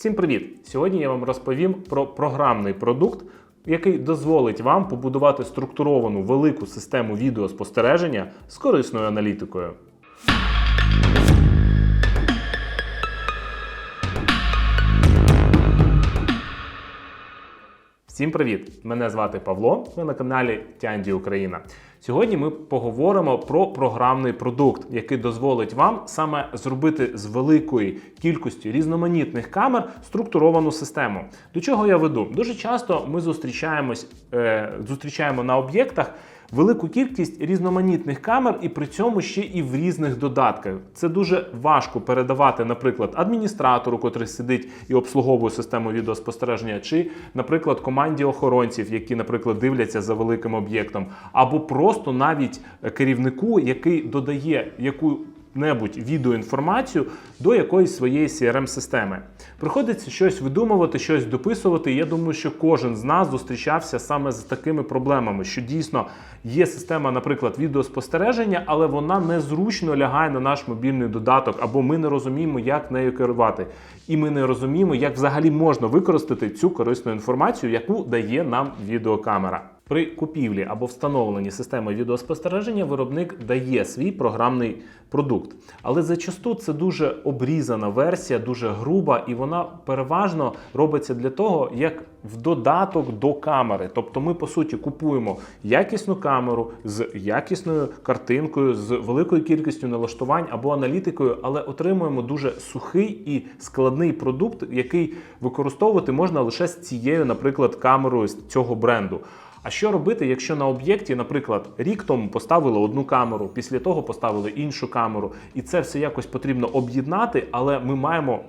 Всім привіт! Сьогодні я вам розповім про програмний продукт, який дозволить вам побудувати структуровану велику систему відеоспостереження з корисною аналітикою. Всім привіт! Мене звати Павло. Ви на каналі Тянді Україна. Сьогодні ми поговоримо про програмний продукт, який дозволить вам саме зробити з великої кількості різноманітних камер структуровану систему. До чого я веду? Дуже часто ми зустрічаємось, е, зустрічаємо на об'єктах. Велику кількість різноманітних камер, і при цьому ще і в різних додатках. Це дуже важко передавати, наприклад, адміністратору, котрий сидить і обслуговує систему відеоспостереження, чи, наприклад, команді охоронців, які, наприклад, дивляться за великим об'єктом, або просто навіть керівнику, який додає яку небудь відеоінформацію до якоїсь своєї crm системи Приходиться щось видумувати, щось дописувати. Я думаю, що кожен з нас зустрічався саме з такими проблемами, що дійсно є система, наприклад, відеоспостереження, але вона незручно лягає на наш мобільний додаток, або ми не розуміємо, як нею керувати. І ми не розуміємо, як взагалі можна використати цю корисну інформацію, яку дає нам відеокамера. При купівлі або встановленні системи відеоспостереження виробник дає свій програмний продукт. Але зачасту це дуже обрізана версія, дуже груба, і вона переважно робиться для того, як в додаток до камери. Тобто ми, по суті, купуємо якісну камеру з якісною картинкою, з великою кількістю налаштувань або аналітикою, але отримуємо дуже сухий і складний продукт, який використовувати можна лише з цією, наприклад, камерою з цього бренду. А що робити, якщо на об'єкті, наприклад, рік тому поставили одну камеру, після того поставили іншу камеру, і це все якось потрібно об'єднати, але ми маємо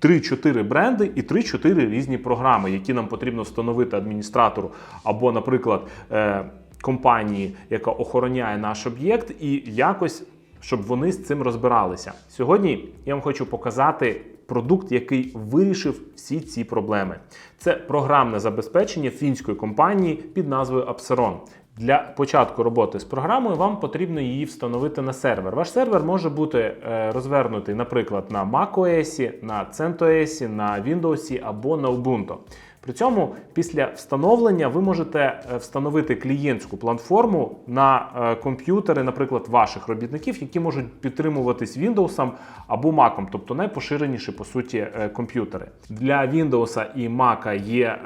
3-4 бренди і 3-4 різні програми, які нам потрібно встановити адміністратору, або, наприклад, е, компанії, яка охороняє наш об'єкт, і якось. Щоб вони з цим розбиралися. Сьогодні я вам хочу показати продукт, який вирішив всі ці проблеми. Це програмне забезпечення фінської компанії під назвою Апсерон. Для початку роботи з програмою вам потрібно її встановити на сервер. Ваш сервер може бути е, розвернутий, наприклад, на macOS, на CentOS, на Windows або на Ubuntu. При цьому після встановлення ви можете е, встановити клієнтську платформу на е, комп'ютери, наприклад, ваших робітників, які можуть підтримуватись Windows або Mac, тобто найпоширеніші по суті е, комп'ютери. Для Windows і Mac є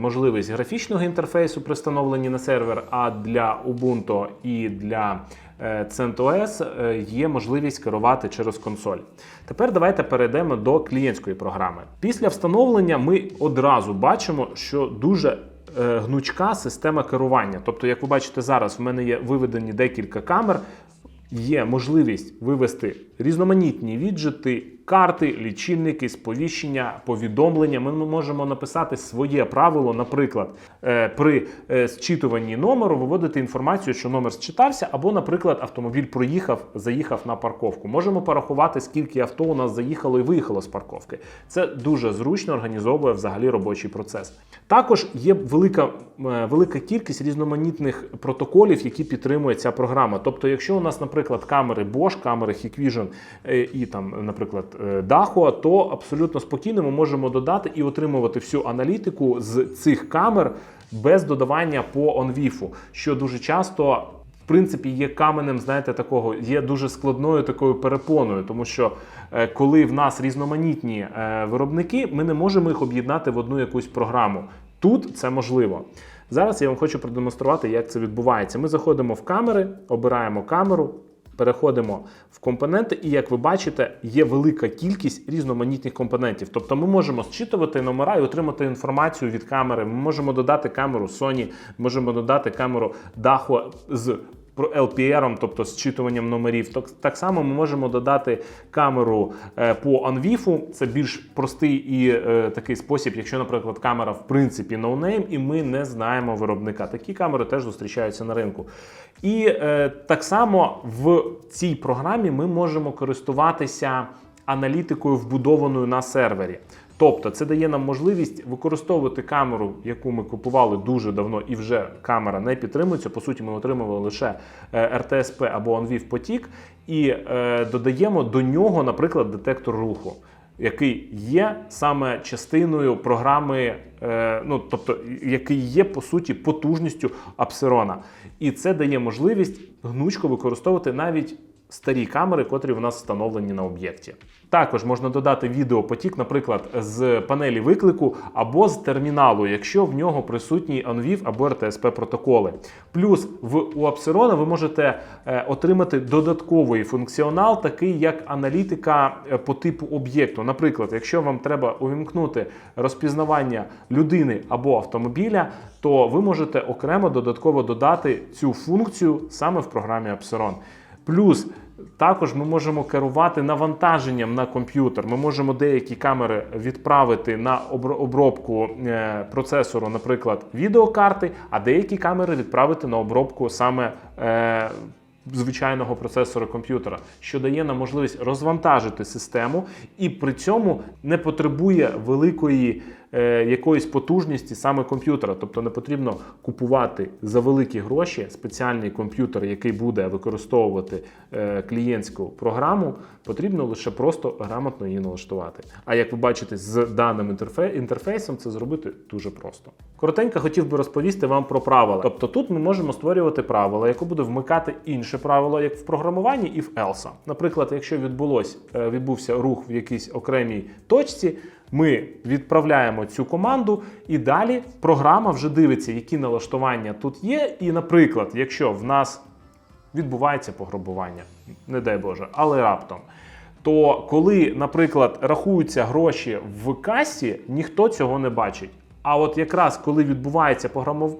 можливість графічного інтерфейсу при встановленні на сервер, а для Ubuntu і для CentOS е, є можливість керувати через консоль. Тепер давайте перейдемо до клієнтської програми. Після встановлення ми одразу бачимо, що дуже е, гнучка система керування. Тобто, як ви бачите зараз, в мене є виведені декілька камер. Є можливість вивести різноманітні віджити, карти, лічильники, сповіщення, повідомлення. Ми можемо написати своє правило, наприклад, е, при е, зчитуванні номеру виводити інформацію, що номер зчитався, або, наприклад, автомобіль проїхав, заїхав на парковку. Можемо порахувати, скільки авто у нас заїхало і виїхало з парковки. Це дуже зручно організовує взагалі робочий процес. Також є велика е, велика кількість різноманітних протоколів, які підтримує ця програма. Тобто, якщо у нас, наприклад, камери Bosch, камери Hikvision і там, наприклад, Е, даху, то абсолютно спокійно ми можемо додати і отримувати всю аналітику з цих камер без додавання по онвіфу, що дуже часто. В принципі, є каменем, знаєте, такого, є дуже складною такою перепоною, тому що е, коли в нас різноманітні е, виробники, ми не можемо їх об'єднати в одну якусь програму. Тут це можливо. Зараз я вам хочу продемонструвати, як це відбувається. Ми заходимо в камери, обираємо камеру, Переходимо в компоненти, і як ви бачите, є велика кількість різноманітних компонентів. Тобто ми можемо зчитувати номера і отримати інформацію від камери. Ми можемо додати камеру Sony, можемо додати камеру даху з LPR, тобто зчитуванням номерів. Так само ми можемо додати камеру е, по Anvif, Це більш простий і е, такий спосіб, якщо, наприклад, камера в принципі ноунейм, і ми не знаємо виробника. Такі камери теж зустрічаються на ринку. І е, так само в цій програмі ми можемо користуватися аналітикою, вбудованою на сервері. Тобто це дає нам можливість використовувати камеру, яку ми купували дуже давно, і вже камера не підтримується. По суті, ми отримували лише RTSP е, або OnVIF потік, і е, додаємо до нього, наприклад, детектор руху. який є саме частиною програми, е, ну тобто який є по суті потужністю Апсерона. І це дає можливість гнучко використовувати навіть старі камери, котрі в нас встановлені на об'єкті. Також можна додати відеопотік, наприклад, з панелі виклику або з терміналу, якщо в нього присутній ONVIF або RTSP протоколи. Плюс в у Апсерона ви можете е, отримати додатковий функціонал, такий як аналітика е, по типу об'єкту. Наприклад, якщо вам треба увімкнути розпізнавання людини або автомобіля, то ви можете окремо додатково додати цю функцію саме в програмі Апсерон. Плюс також ми можемо керувати навантаженням на комп'ютер. Ми можемо деякі камери відправити на обробку е, процесору, наприклад, відеокарти, а деякі камери відправити на обробку саме. Е, Звичайного процесора комп'ютера, що дає нам можливість розвантажити систему, і при цьому не потребує великої якоїсь потужності саме комп'ютера. Тобто не потрібно купувати за великі гроші спеціальний комп'ютер, який буде використовувати е, клієнтську програму. Потрібно лише просто грамотно її налаштувати. А як ви бачите, з даним інтерфейсом це зробити дуже просто. Коротенько хотів би розповісти вам про правила. Тобто тут ми можемо створювати правила, яке буде вмикати інше правило, як в програмуванні і в ELSA. Наприклад, якщо відбулось, е, відбувся рух в якійсь окремій точці, ми відправляємо цю команду, і далі програма вже дивиться, які налаштування тут є. І, наприклад, якщо в нас відбувається пограбування, не дай Боже, але раптом. То коли, наприклад, рахуються гроші в касі, ніхто цього не бачить. А от якраз коли відбувається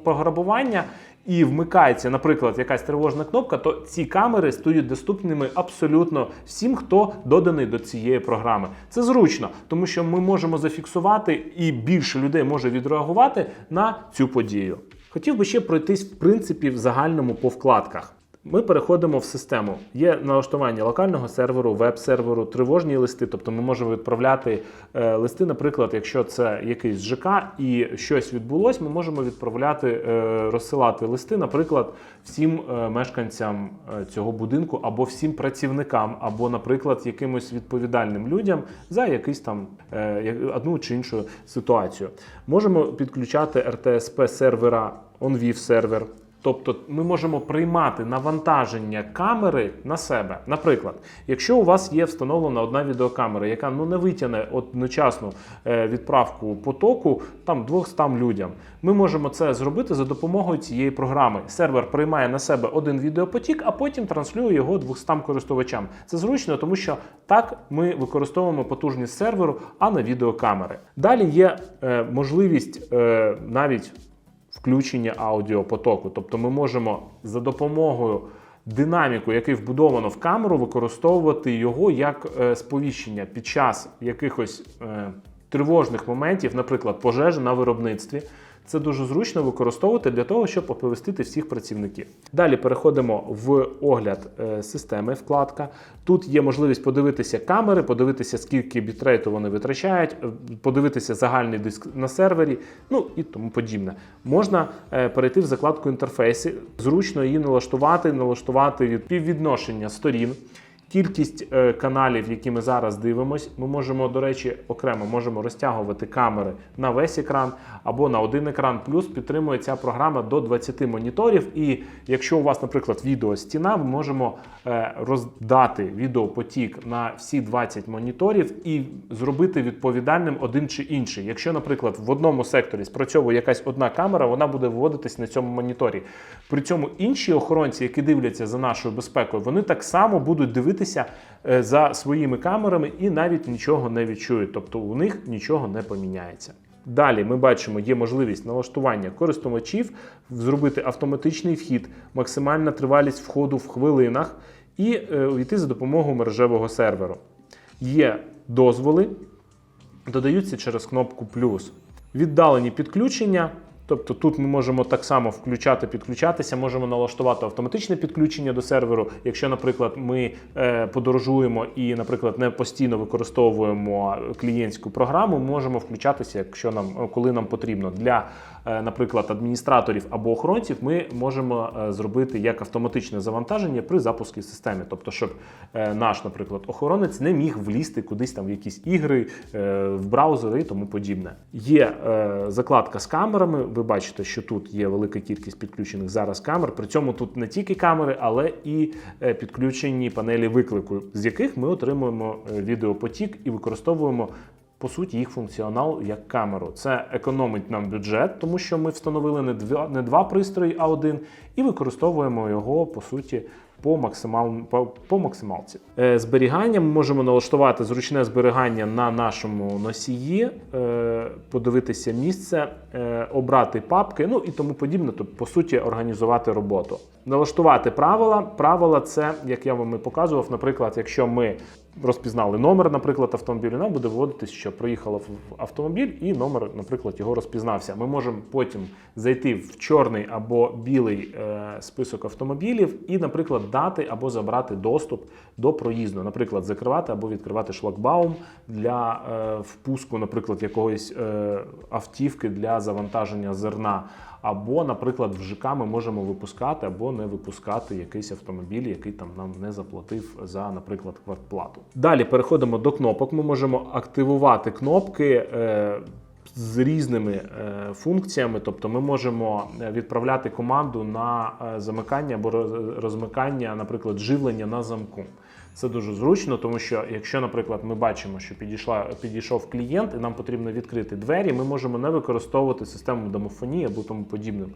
пограбування і вмикається, наприклад, якась тривожна кнопка, то ці камери стають доступними абсолютно всім, хто доданий до цієї програми. Це зручно, тому що ми можемо зафіксувати і більше людей може відреагувати на цю подію. Хотів би ще пройтись в принципі в загальному по вкладках. Ми переходимо в систему. Є налаштування локального серверу, веб-серверу, тривожні листи. Тобто ми можемо відправляти е, листи, наприклад, якщо це якийсь ЖК і щось відбулось, ми можемо відправляти, е, розсилати листи, наприклад, всім е, мешканцям е, цього будинку або всім працівникам, або, наприклад, якимось відповідальним людям за якийсь там е, одну чи іншу ситуацію. Можемо підключати RTSP сервера, OnVIF сервер. Тобто ми можемо приймати навантаження камери на себе. Наприклад, якщо у вас є встановлена одна відеокамера, яка ну не витягне одночасну е, відправку потоку там 200 людям, ми можемо це зробити за допомогою цієї програми. Сервер приймає на себе один відеопотік, а потім транслює його 200 користувачам. Це зручно, тому що так ми використовуємо потужність серверу, а не відеокамери. Далі є е, можливість е, навіть включення аудіопотоку. Тобто ми можемо за допомогою динаміку, який вбудовано в камеру, використовувати його як е, сповіщення під час якихось е, тривожних моментів, наприклад, пожежі на виробництві. Це дуже зручно використовувати для того, щоб оповістити всіх працівників. Далі переходимо в огляд е, системи, вкладка. Тут є можливість подивитися камери, подивитися, скільки бітрейту вони витрачають, е, подивитися загальний диск на сервері, ну і тому подібне. Можна е, перейти в закладку інтерфейси, зручно її налаштувати, налаштувати від співвідношення сторін. Кількість е, каналів, які ми зараз дивимось, ми можемо, до речі, окремо можемо розтягувати камери на весь екран або на один екран. Плюс підтримує ця програма до 20 моніторів. І якщо у вас, наприклад, відеостіна, ми можемо е, роздати відеопотік на всі 20 моніторів і зробити відповідальним один чи інший. Якщо, наприклад, в одному секторі спрацьовує якась одна камера, вона буде виводитись на цьому моніторі. При цьому інші охоронці, які дивляться за нашою безпекою, вони так само будуть дивитися е, за своїми камерами і навіть нічого не відчують. Тобто у них нічого не поміняється. Далі ми бачимо, є можливість налаштування користувачів, зробити автоматичний вхід, максимальна тривалість входу в хвилинах і е, увійти за допомогою мережевого серверу. Є дозволи, додаються через кнопку плюс. Віддалені підключення Тобто тут ми можемо так само включати, підключатися, можемо налаштувати автоматичне підключення до серверу. Якщо, наприклад, ми е, подорожуємо і, наприклад, не постійно використовуємо клієнтську програму, можемо включатися, якщо нам коли нам потрібно. Для, е, наприклад, адміністраторів або охоронців, ми можемо е, зробити як автоматичне завантаження при запуску системи. Тобто, щоб е, наш, наприклад, охоронець не міг влізти кудись там в якісь ігри, е, в браузери і тому подібне. Є е, закладка з камерами. Ви бачите, що тут є велика кількість підключених зараз камер. При цьому тут не тільки камери, але і е, підключені панелі виклику, з яких ми отримуємо е, відеопотік і використовуємо. По суті, їх функціонал як камеру. Це економить нам бюджет, тому що ми встановили не два, не два пристрої, а один, і використовуємо його по суті по, максимал, по, по максималці. Е, зберігання ми можемо налаштувати зручне зберігання на нашому носії, е, подивитися місце, е, обрати папки, ну і тому подібне. Тобто, по суті, організувати роботу. Налаштувати правила. Правила це, як я вам і показував, наприклад, якщо ми розпізнали номер, наприклад, автомобілю, нам буде виводитись, що приїхало в автомобіль, і номер, наприклад, його розпізнався. Ми можемо потім зайти в чорний або білий е, список автомобілів і, наприклад, дати або забрати доступ до проїзду, наприклад, закривати або відкривати шлагбаум для е, впуску, наприклад, якоїсь е, автівки для завантаження зерна. Або, наприклад, в ЖК ми можемо випускати або не випускати якийсь автомобіль, який там нам не заплатив за, наприклад, квартплату. Далі переходимо до кнопок. Ми можемо активувати кнопки. Е, з різними е, функціями, тобто ми можемо е, відправляти команду на замикання або розмикання, наприклад, живлення на замку. Це дуже зручно, тому що якщо, наприклад, ми бачимо, що підійшла, підійшов клієнт, і нам потрібно відкрити двері, ми можемо не використовувати систему домофонії або тому подібним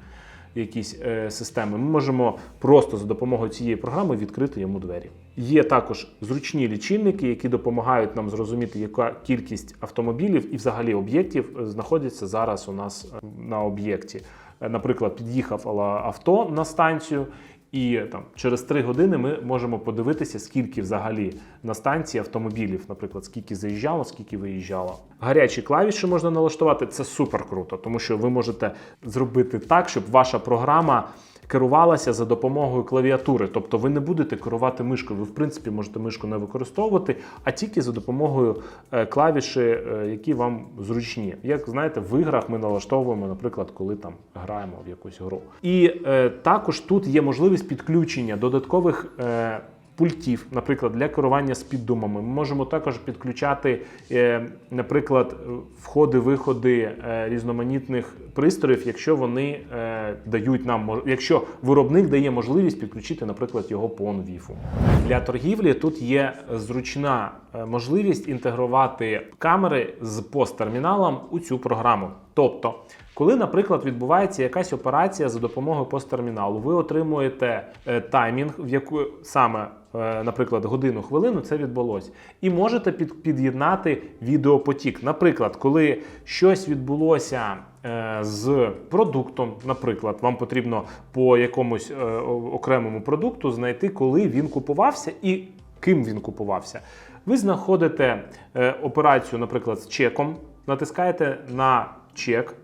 якісь е, системи. Ми можемо просто за допомогою цієї програми відкрити йому двері. Є також зручні лічильники, які допомагають нам зрозуміти, яка кількість автомобілів і взагалі об'єктів знаходяться знаходиться зараз у нас е, на об'єкті. Е, Наприклад, під'їхав авто на станцію, і там через 3 години ми можемо подивитися, скільки взагалі на станції автомобілів, наприклад, скільки заїжджало, скільки виїжджало. Гарячі клавіші можна налаштувати. Це супер круто, тому що ви можете зробити так, щоб ваша програма. Керувалася за допомогою клавіатури, тобто ви не будете керувати мишкою. Ви, в принципі, можете мишку не використовувати, а тільки за допомогою е, клавіші, е, які вам зручні. Як знаєте, в іграх ми налаштовуємо, наприклад, коли там граємо в якусь гру. І е, також тут є можливість підключення додаткових. Е, Пультів, наприклад, для керування спіддумами. Ми можемо також підключати, е, наприклад, входи-виходи е, різноманітних пристроїв, якщо вони е, дають нам якщо виробник дає можливість підключити, наприклад, його по онвіфу. Для торгівлі тут є зручна можливість інтегрувати камери з посттерміналом у цю програму. Тобто, коли, наприклад, відбувається якась операція за допомогою посттерміналу, ви отримуєте е, таймінг, в яку саме, е, наприклад, годину хвилину це відбулося, і можете під, під'єднати відеопотік. Наприклад, коли щось відбулося. е, З продуктом, наприклад, вам потрібно по якомусь окремому продукту знайти, коли він купувався і ким він купувався. Ви знаходите операцію, наприклад, з чеком, натискаєте на чек,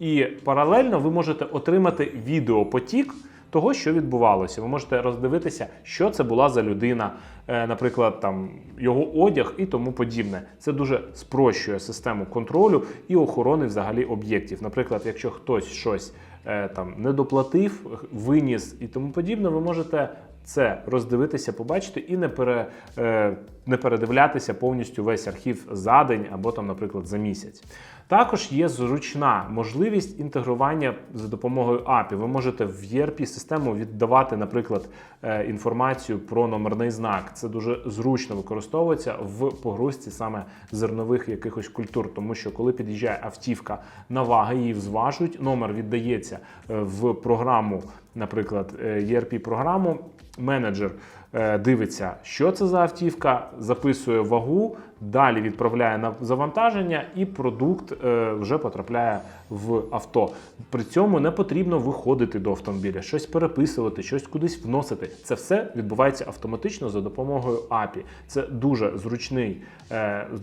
і паралельно ви можете отримати відеопотік того, що відбувалося. Ви можете роздивитися, що це була за людина, е, наприклад, там його одяг і тому подібне. Це дуже спрощує систему контролю і охорони взагалі об'єктів. Наприклад, якщо хтось щось е, там не доплатив, виніс і тому подібне, ви можете. Це роздивитися, побачити і не пере, е, не передивлятися повністю весь архів за день або там, наприклад, за місяць. Також є зручна можливість інтегрування за допомогою API. Ви можете в ERP систему віддавати, наприклад, е, інформацію про номерний знак. Це дуже зручно використовується в погрузці саме зернових якихось культур, тому що коли під'їжджає автівка на ваги, її взважують, номер віддається е, в програму наприклад, е, ERP-програму, менеджер е, дивиться, що це за автівка, записує вагу, далі відправляє на завантаження, і продукт е, вже потрапляє в авто. При цьому не потрібно виходити до автомобіля, щось переписувати, щось кудись вносити. Це все відбувається автоматично за допомогою API. Це дуже зручний,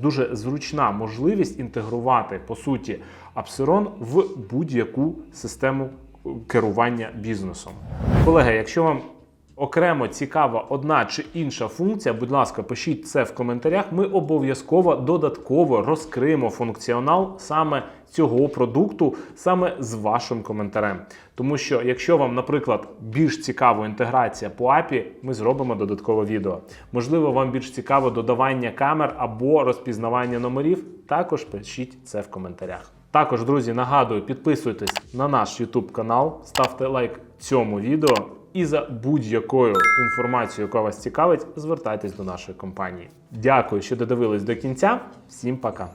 дуже зручна можливість інтегрувати по суті Апсерон в будь-яку систему керування бізнесом. Колеги, якщо вам окремо цікава одна чи інша функція, будь ласка, пишіть це в коментарях. Ми обов'язково додатково розкриємо функціонал саме цього продукту, саме з вашим коментарем. Тому що, якщо вам, наприклад, більш цікава інтеграція по API, ми зробимо додаткове відео. Можливо, вам більш цікаво додавання камер або розпізнавання номерів. Також пишіть це в коментарях. Також, друзі, нагадую, підписуйтесь на наш YouTube канал, ставте лайк цьому відео. І за будь-якою інформацією, яка вас цікавить, звертайтесь до нашої компанії. Дякую, що додивились до кінця. Всім пока.